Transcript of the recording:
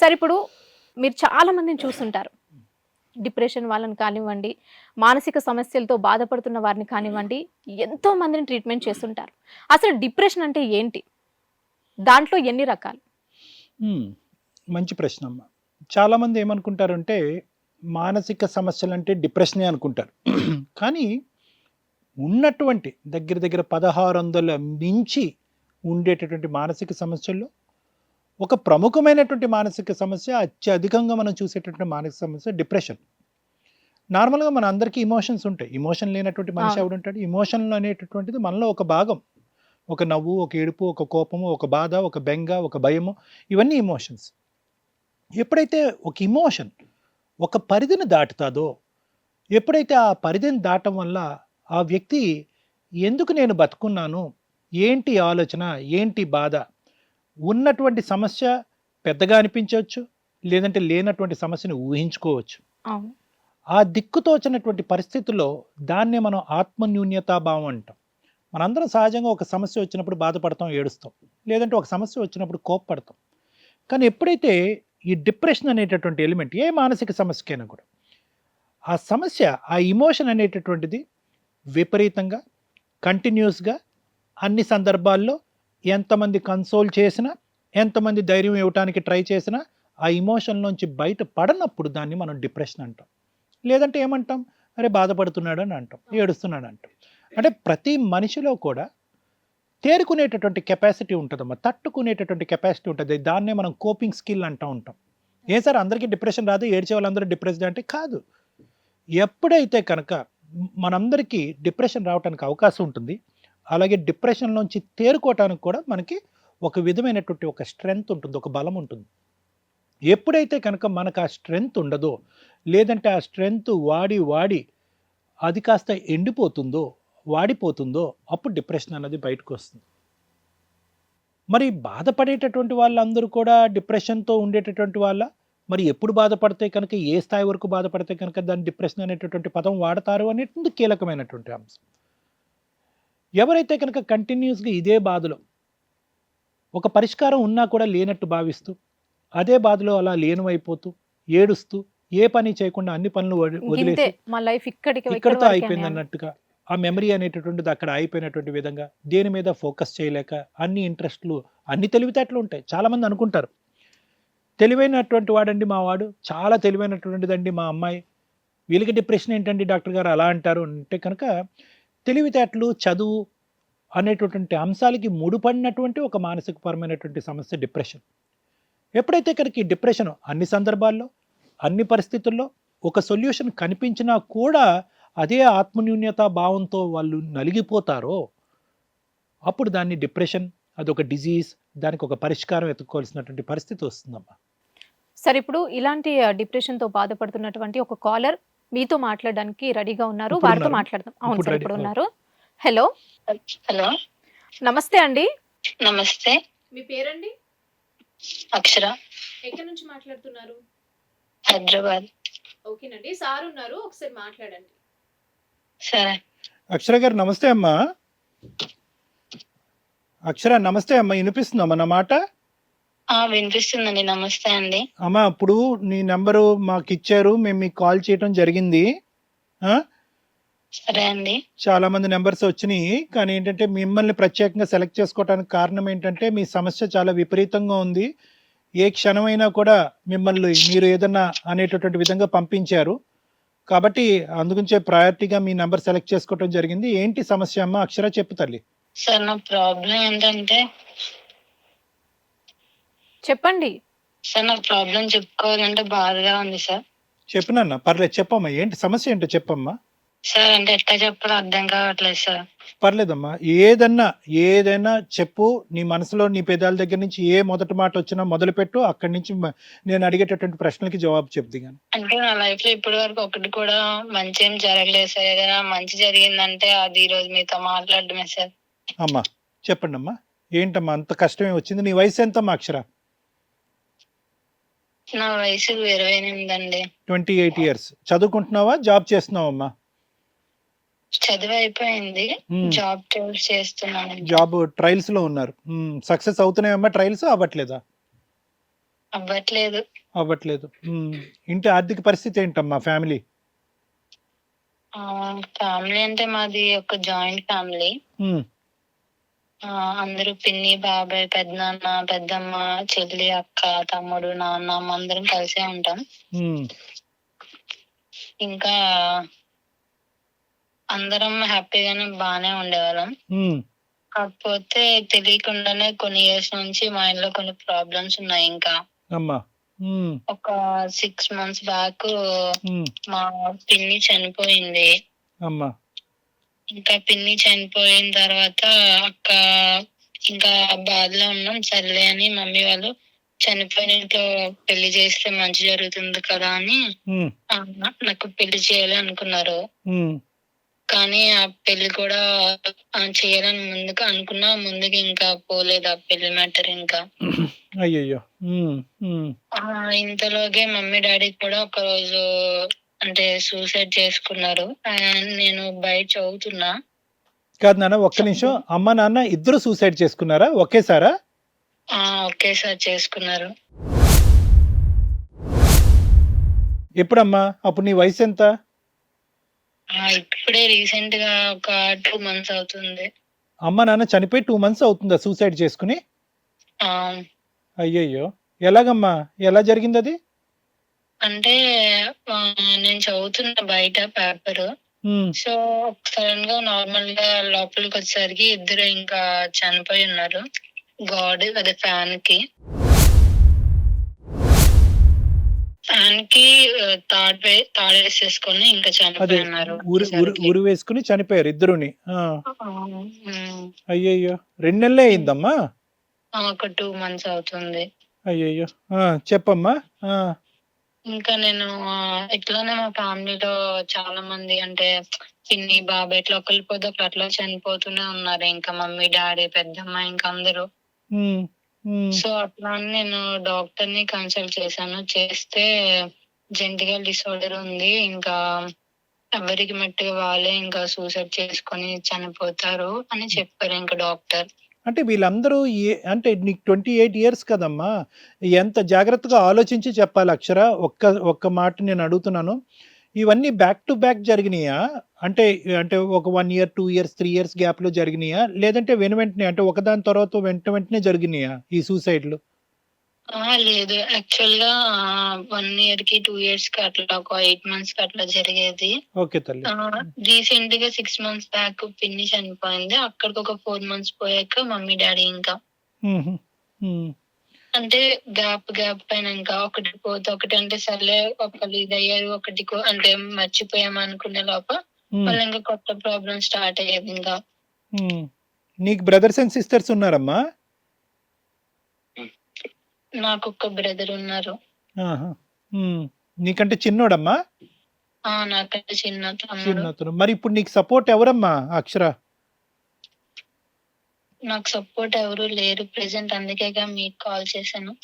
సరే ఇప్పుడు మీరు చాలా మందిని చూస్తుంటారు. డిప్రెషన్ వాళ్ళని కానివ్వండి మానసిక సమస్యలతో బాధపడుతున్న వారిని కానివ్వండి ఎంతో మందిని ట్రీట్మెంట్ చేస్తుంటారు. అసలు డిప్రెషన్ అంటే ఏంటి? దాంట్లో ఎన్ని రకాలు? మంచి ప్రశ్న అమ్మ. చాలామంది ఏమనుకుంటారంటే మానసిక సమస్యలు అంటే డిప్రెషనే అనుకుంటారు. కానీ ఉన్నటువంటి దగ్గర దగ్గర పదహారు వందల మించి ఉండేటటువంటి మానసిక సమస్యల్లో ఒక ప్రముఖమైనటువంటి మానసిక సమస్య అత్యధికంగా మనం చూసేటటువంటి మానసిక సమస్య డిప్రెషన్. నార్మల్గా మన అందరికీ ఇమోషన్స్ ఉంటాయి. ఇమోషన్ లేనటువంటి మనిషి. ఎవడు ఉంటాడు ఇమోషన్ అనేటటువంటిది మనలో ఒక భాగం. ఒక నవ్వు ఒక ఏడుపు ఒక కోపము ఒక బాధ ఒక బెంగ ఒక భయము ఇవన్నీ ఇమోషన్స్. ఎప్పుడైతే ఒక ఇమోషన్ ఒక పరిధిని దాటుతుందో ఎప్పుడైతే ఆ పరిధిని దాటం వల్ల ఆ వ్యక్తి ఎందుకు నేను బతుకున్నాను? ఏంటి ఆలోచన? ఏంటి బాధ? ఉన్నటువంటి సమస్య పెద్దగా అనిపించవచ్చు లేదంటే లేనటువంటి సమస్యను ఊహించుకోవచ్చు. ఆ దిక్కుతోచినటువంటి పరిస్థితుల్లో దాన్నే మనం ఆత్మన్యూన్యతాభావం అంటాం. మనందరం సహజంగా ఒక సమస్య వచ్చినప్పుడు బాధపడతాం ఏడుస్తాం. లేదంటే ఒక సమస్య వచ్చినప్పుడు కోప్పడతాం. కానీ ఎప్పుడైతే ఈ డిప్రెషన్ అనేటటువంటి ఎలిమెంట్ ఏ మానసిక సమస్యకైనా కూడా ఆ సమస్య ఆ ఇమోషన్ అనేటటువంటిది విపరీతంగా కంటిన్యూస్గా అన్ని సందర్భాల్లో ఎంతమంది కన్సోల్ చేసినా ఎంతమంది ధైర్యం ఇవ్వటానికి ట్రై చేసినా ఆ ఇమోషన్ నుంచి బయట పడనప్పుడు దాన్ని మనం డిప్రెషన్ అంటాం. లేదంటే ఏమంటాం? అరే బాధపడుతున్నాడు అని అంటాం ఏడుస్తున్నాడు అంటాం. అంటే ప్రతి మనిషిలో కూడా తేరుకునేటటువంటి కెపాసిటీ ఉంటుందమ్మా తట్టుకునేటటువంటి కెపాసిటీ ఉంటుంది. దాన్నే మనం కోపింగ్ స్కిల్ అంటూ ఉంటాం. ఏ సార్ అందరికీ డిప్రెషన్ రాదు ఏడ్చే వాళ్ళందరూ డిప్రెస్డ్ అంటే కాదు. ఎప్పుడైతే కనుక మనందరికీ డిప్రెషన్ రావడానికి అవకాశం ఉంటుంది అలాగే డిప్రెషన్ నుంచి తేరుకోవటానికి కూడా మనకి ఒక విధమైనటువంటి ఒక స్ట్రెంగ్త్ ఉంటుంది ఒక బలం ఉంటుంది. ఎప్పుడైతే కనుక మనకు ఆ స్ట్రెంగ్త్ ఉండదో లేదంటే ఆ స్ట్రెంగ్త్ వాడి వాడి అది కాస్త ఎండిపోతుందో వాడిపోతుందో అప్పుడు డిప్రెషన్ అన్నది బయటకు వస్తుంది. మరి బాధపడేటటువంటి వాళ్ళందరూ కూడా డిప్రెషన్తో ఉండేటటువంటి వాళ్ళ? మరి ఎప్పుడు బాధపడితే కనుక ఏ స్థాయి వరకు బాధపడితే కనుక దాన్ని డిప్రెషన్ అనేటటువంటి పదం వాడతారు అనేటువంటి కీలకమైనటువంటి అంశం. ఎవరైతే కనుక కంటిన్యూస్గా ఇదే బాధలో ఒక పరిష్కారం ఉన్నా కూడా లేనట్టు భావిస్తూ అదే బాధలో అలా లీనమైపోతూ ఏడుస్తూ ఏ పని చేయకుండా అన్ని పనులు వదిలేసి మా లైఫ్ ఇక్కడికి ఇక్కడి ఇక్కడితో అయిపోయింది అని అన్నట్టుగా ఆ మెమరీ అనేటటువంటిది అక్కడ అయిపోయినటువంటి విధంగా దేని మీద ఫోకస్ చేయలేక అన్ని ఇంట్రెస్ట్లు అన్ని తెలివితేటలు ఉంటాయి. చాలా మంది అనుకుంటారు. తెలివైనటువంటి వాడండి మా వాడు చాలా తెలివైనటువంటిదండి మా అమ్మాయి. వీళ్ళకి డిప్రెషన్ ఏంటండి డాక్టర్ గారు అలా అంటారు అంటే కనుక తెలివితేటలు చదువు అనేటటువంటి అంశాలకి ముడిపడినటువంటి ఒక మానసికపరమైనటువంటి సమస్య డిప్రెషన్. ఎప్పుడైతే ఇక్కడికి డిప్రెషన్ అన్ని సందర్భాల్లో అన్ని పరిస్థితుల్లో ఒక సొల్యూషన్ కనిపించినా కూడా అదే ఆత్మన్యూన్యత భావంతో వాళ్ళు నలిగిపోతారో అప్పుడు దాన్ని డిప్రెషన్ అదొక డిజీజ్ దానికి ఒక పరిష్కారం ఎత్తుకోవాల్సినటువంటి పరిస్థితి వస్తుందమ్మా. సరే ఇప్పుడు ఇలాంటి డిప్రెషన్తో బాధపడుతున్నటువంటి ఒక కాలర్ మీతో మాట్లాడడానికి రెడీగా ఉన్నారు. వారితో. మాట్లాడదాం. అవును సార్. ఇప్పుడు ఉన్నారు హలో. హలో. నమస్తే అండి. నమస్తే. మీ పేరండి? అక్షర. ఎక్కడి నుంచి మాట్లాడుతున్నారు? హైదరాబాద్. ఓకేనండి. సార్ ఉన్నారు. ఒకసారి మాట్లాడండి. సరే. అక్షర గారు నమస్తే అమ్మా. అక్షర నమస్తే అమ్మా. వినిపిస్తుందమ్మా నా మాట? ఆ వినిపిస్తుందండి. నమస్తే అండి. అమ్మా ఇప్పుడు నీ నెంబరు మాకు ఇచ్చారు మేము మీకు కాల్ చేయడం జరిగింది. ఆ? సరే అండి. చాలా మంది నెంబర్స్ వచ్చినాయి. కానీ ఏంటంటే మిమ్మల్ని ప్రత్యేకంగా సెలెక్ట్ చేసుకోవడానికి కారణం ఏంటంటే మీ సమస్య చాలా విపరీతంగా ఉంది. ఏ క్షణమైనా కూడా మిమ్మల్ని మీరు ఏదన్నా అనేటటువంటి విధంగా పంపించారు. కాబట్టి అందుగురించే ప్రయారిటీగా మీ నెంబర్ సెలెక్ట్ చేసుకోవడం జరిగింది. ఏంటి సమస్య అమ్మ? అక్షర చెప్పు తల్లి. సార్ నా ప్రాబ్లం ఏంటంటే చెప్పండి. సార్ నా ప్రాబ్లం చెప్పుకోవాలంటే బాధగా ఉంది సార్. చెప్పినన్న పర్లేదు చెప్పమ్మా. ఏంటి సమస్య ఏంటో చెప్పమ్మా. సార్ అంటే ఎట్లా చెప్పాలో అర్థం కావట్లేదు సార్. పర్లేదమ్మా. ఏదన్నా ఏదైనా చెప్పు. నీ మనసులో నీ పెదాల దగ్గర నుంచి ఏ మొదటి మాట వచ్చినా మొదలుపెట్టు. అక్కడి నుంచి మ- నేను అడిగేటటువంటి ప్రశ్నలకి జవాబు చెప్ది కానీ అంటే నా లైఫ్లో ఇప్పటి వరకు ఒకటి కూడా మంచి ఏం జరగలేదు సార్. ఏదైనా మంచి జరిగిందంటే అది ఈ రోజు మీతో మాట్లాడడమే సార్. అమ్మా చెప్పండి అమ్మా ఏంటమ్మా అంత కష్టమే వచ్చింది. నీ వయసు ఎంతమ్మా అక్షర? నా వయసు ఇరవై ఎనిమిది అండి ట్వంటీ ఎయిట్ ఇయర్స్. చదువుకుంటున్నావా? జాబ్ చేస్తున్నావమ్మా? చదువు అయిపోయింది. జాబ్ ట్రైల్స్ చేస్తున్నాను. జాబ్ ట్రయల్స్లో ఉన్నారు సక్సెస్ అవుతున్నాయమ్మా ట్రయల్స్ అవ్వట్లేదా? అవ్వట్లేదు. అవ్వట్లేదు. ఉమ్. ఇంటి ఆర్థిక పరిస్థితి ఏంటమ్మా ఫ్యామిలీ? ఫ్యామిలీ అంటే మాది ఒక జాయింట్ ఫ్యామిలీ. అందరూ పిన్ని బాబాయ్ పెద్దనాన్న పెద్దమ్మ చెల్లి అక్క తమ్ముడు నాన్న అమ్మ అందరం కలిసే ఉంటాం. ఇంకా అందరం హ్యాపీగానే బాగానే ఉండేవాళ్ళం. కాకపోతే తెలియకుండానే కొన్ని ఇయర్స్ నుంచి మా ఇంట్లో కొన్ని ప్రాబ్లమ్స్ ఉన్నాయి ఇంకా. ఒక సిక్స్ మంత్స్ బ్యాక్ మా పిన్ని చనిపోయింది. అమ్మా. ఇంకా పిన్ని చనిపోయిన తర్వాత అక్క ఇంకా బాధలో ఉన్నాం. సర్లే అని మమ్మీ వాళ్ళు చనిపోయిన ఇంట్లో పెళ్ళి చేస్తే మంచి జరుగుతుంది కదా అని ఉమ్, ఆ, నాకు పెళ్ళి చేయాలి అనుకున్నారు. ఉమ్, కానీ ఆ పెళ్ళి కూడా ఆ, చేయాలని ముందుకు అనుకున్నా ముందుకు ఇంకా పోలేదు ఆ పెళ్ళి మ్యాటర్ ఇంకా. అయ్యయ్యో. ఉమ్, ఉమ్, ఆ, ఇంతలోగే మమ్మీ డాడీ కూడా ఒక రోజు అంటే సూసైడ్ చేసుకున్నారు. అండ్ నేను బయట చదువుతున్నా. కాదు నాన్న ఒక్క నిమిషం. అమ్మ నాన్న ఇద్దరు సూసైడ్ చేసుకున్నారా? ఒకేసారా? ఆ ఒకేసారి చేసుకున్నారు. ఎప్పుడమ్మా? అప్పుడు నీ వయసు ఎంత? ఆ, ఇప్పుడే రీసెంట్గా ఒక టూ మంత్స్ అవుతుంది. అమ్మ నాన్న చనిపోయి టూ మంత్స్ అవుతుందా సూసైడ్ చేసుకుని? ఆ. అయ్యయ్యో. ఎలాగమ్మా? ఎలా జరిగింది అది అంటే ఆ, నేను చదువుతున్న బయట పేపర్. ఉమ్, సో సడన్గా నార్మల్గా లోపలికి వచ్చేసరికి ఇద్దరు ఇంకా చనిపోయి ఉన్నారు. గాడ్ అదే ఫ్యాన్కి ఫ్యాన్కి ఆ, తాడు వే- తాడు వేసేసుకొని ఇంకా అదే చనిపోయి ఉన్నారు ఊరు వేసుకుని చనిపోయారు ఇద్దరుని. ఆ, ఉమ్. అయ్యయ్యో. రెండు నెలలే అయిందమ్మా? ఆ, ఒక టూ మంత్స్ అవుతుంది. అయ్యయ్యో. ఆ, చెప్పమ్మా. ఆ, ఇంకా నేను ఇట్లానే మా ఫ్యామిలీలో చాలా మంది అంటే పిన్ని బాబాయ్ ఇట్లా ఒకరి పోతే ఒకరు అట్లా చనిపోతూనే ఉన్నారు. ఇంకా మమ్మీ డాడీ పెద్దమ్మ ఇంకా అందరూ. ఉమ్, ఉమ్, సో అట్లా అని నేను డాక్టర్ని కన్సల్ట్ చేశాను. చేస్తే జెంటికల్ డిసార్డర్ ఉంది. ఇంకా ఎవరికి మట్టుగా వాళ్ళే ఇంకా సూసైడ్ చేసుకొని చనిపోతారు అని చెప్పారు ఇంకా డాక్టర్. అంటే వీళ్ళందరూ ఏ అంటే నీకు ట్వంటీ ఎయిట్ ఇయర్స్ కదమ్మా ఎంత జాగ్రత్తగా ఆలోచించి చెప్పాలి అక్షర? ఒక్క ఒక్క మాట నేను అడుగుతున్నాను. ఇవన్నీ బ్యాక్ టు బ్యాక్ జరిగినాయా? అంటే అంటే ఒక one year two years three years గ్యాప్లో జరిగినాయా? లేదంటే వెను వెంటనే అంటే ఒకదాని తర్వాత వెంట వెంటనే జరిగినాయా ఈ సూసైడ్లు లేదు. యాక్చువల్గా వన్ ఇయర్కి టూ ఇయర్స్కి అట్లా ఒక ఎయిట్ మంత్స్కి అట్లా జరిగేది. ఓకే తల్లి. రీసెంట్గా సిక్స్ మంత్స్ బ్యాక్ పిన్ని చనిపోయింది. అక్కడికి ఒక ఫోర్ మంత్స్ పోయాక మమ్మీ డాడీ ఇంకా. అంటే గ్యాప్ గ్యాప్ పైన ఇంకా ఒకటి పోతే ఒకటి అంటే సర్లే ఒకళ్ళు ఇది అయ్యారు ఒకటి అంటే మర్చిపోయాం అనుకునే లోప. మళ్ళీ ఇంకా కొత్త ప్రాబ్లం స్టార్ట్ అయ్యేది ఇంకా. నీకు బ్రదర్స్ అండ్ సిస్టర్స్ ఉన్నారమ్మా? నాకు ఒక బ్రదర్ ఉన్నారు. ఆహా. నీకంటే చిన్నోడమ్మా? ఆ నాకంటే చిన్న తమ్ముడు చిన్నతను. మరి ఇప్పుడు నీకు సపోర్ట్ ఎవరమ్మా అక్షర? నాకు సపోర్ట్ ఎవరు లేరు. ప్రెసెంట్ అందుకేగా మీకు కాల్ చేశాను.